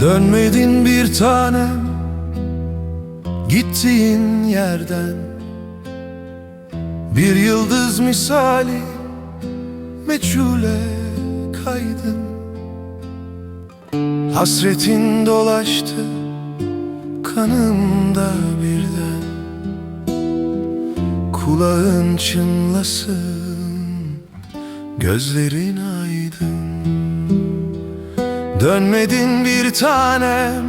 Dönmedin bir tanem Gittiğin yerden. Bir yıldız misali Meçhule kaydın. Hasretin dolaştı Kanımda birden. Kulağın çınlasın Gözlerin aydın. Dönmedin bir tanem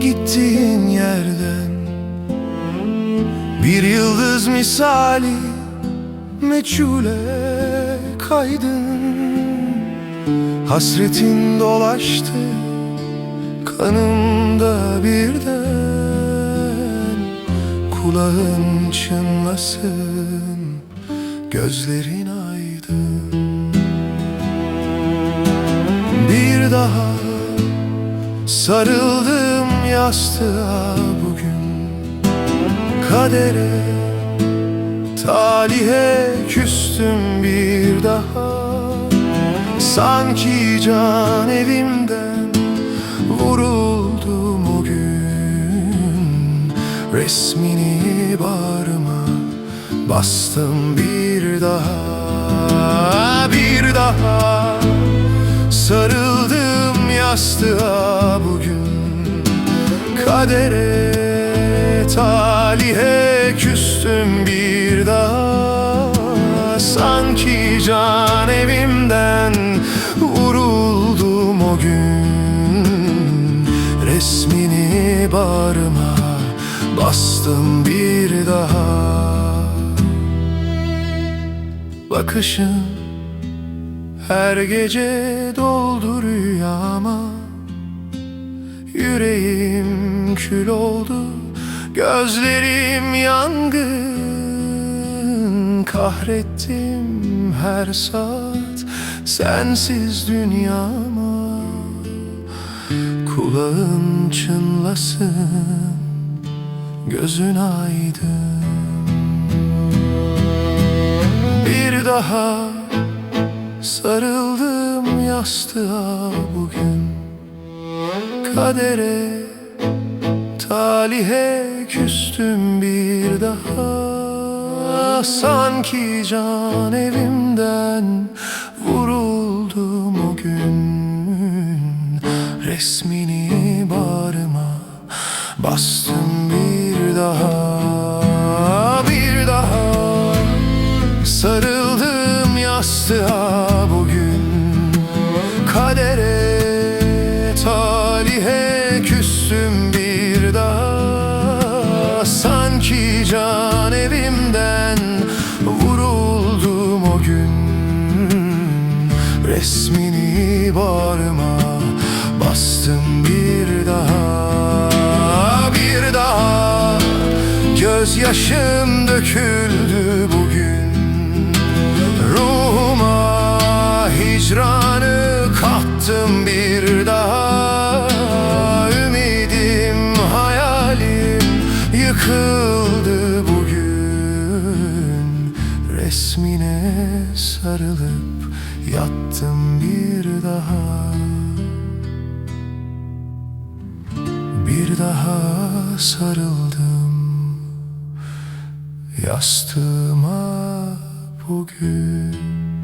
Gittiğin yerden. Bir yıldız misali Meçhule kaydın. Hasretin dolaştı Kanımda birden Kulağın çınlasın Gözlerin aydın. Bir daha sarıldım yastığa bugün. Kadere, talihe küstüm bir daha. Sanki can evimden Resmini bağrıma bastım bir daha Bir daha. Sarıldım yastığa bugün Kadere, talihe küstüm bir daha. Sanki can evimden vuruldum o gün Resmini bağrıma bastım bir daha. Bakışın her gece doldu rüyama. Yüreğim kül oldu Gözlerim yangın. Kahrettim her saat Sensiz dünyama. Kulağın çınlasın Gözün aydın. Bir daha Sarıldım yastığa bugün. Kadere, talihe küstüm bir daha. Sanki can evimden vuruldum o gün Resmini bağrıma bastım daha Bir daha. Sarıldım yastığa bugün. Kadere, talihe küstüm bir daha. Sanki can evimden vuruldum o gün. Resmini bağrıma bastım bir daha gözyaşım döküldü bugün. Ruhuma hicranı kattım bir daha. Ümidim, hayalim yıkıldı bugün. Resmine sarılıp yattım bir daha. Bir daha sarıldım yastığıma bugün